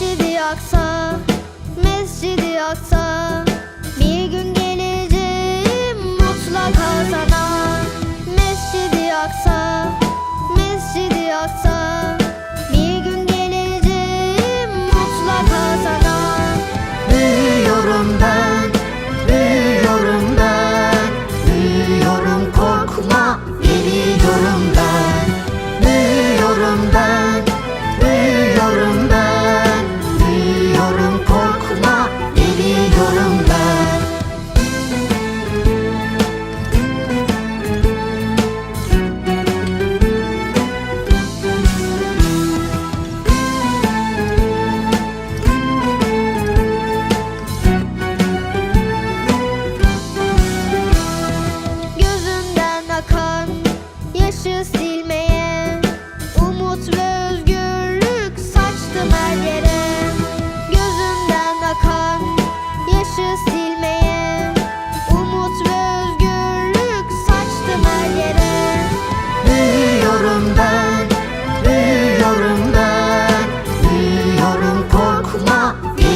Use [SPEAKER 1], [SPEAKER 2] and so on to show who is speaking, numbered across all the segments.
[SPEAKER 1] Mescidi Aksa Mescidi Aksa.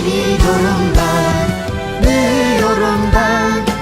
[SPEAKER 1] 이 여름밤 늘 여름밤